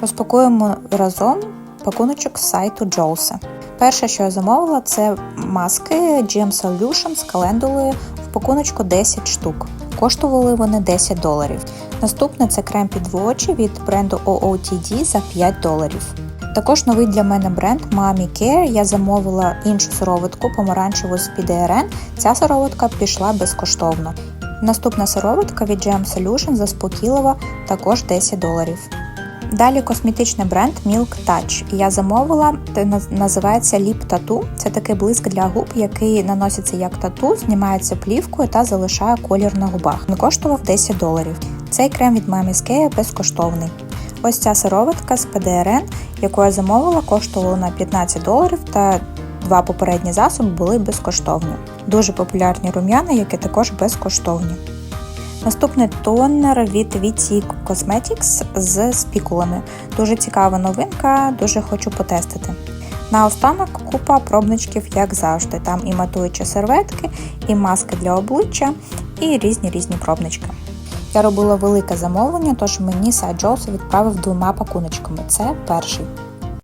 Розпакуємо разом пакуночок з сайту Джоуса. Перше, що я замовила, це маски GM Solution з календулою в пакуночку 10 штук. Коштували вони 10 доларів. Наступне це крем під очі від бренду OOTD за 5 доларів. Також новий для мене бренд Mami Care. Я замовила іншу сироватку помаранчеву з PDRN. Ця сироватка пішла безкоштовно. Наступна сироватка від GM Solution заспокійлива також 10 доларів. Далі косметичний бренд Milk Touch. Я замовила, називається Lip Tattoo. Це такий блиск для губ, який наноситься як тату, знімається плівкою та залишає колір на губах. Він коштував 10 доларів. Цей крем від Mami Skea безкоштовний. Ось ця сироватка з PDRN, яку я замовила, коштувала на 15 доларів та два попередні засоби були безкоштовні. Дуже популярні рум'яна, які також безкоштовні. Наступний тонер від VT Cosmetics з спікулами. Дуже цікава новинка, дуже хочу потестити. Наостанок купа пробничків, як завжди. Там і матуючі серветки, і маски для обличчя, і різні різні пробнички. Я робила велике замовлення, тож мені сайт Джоуса відправив двома пакуночками. Це перший.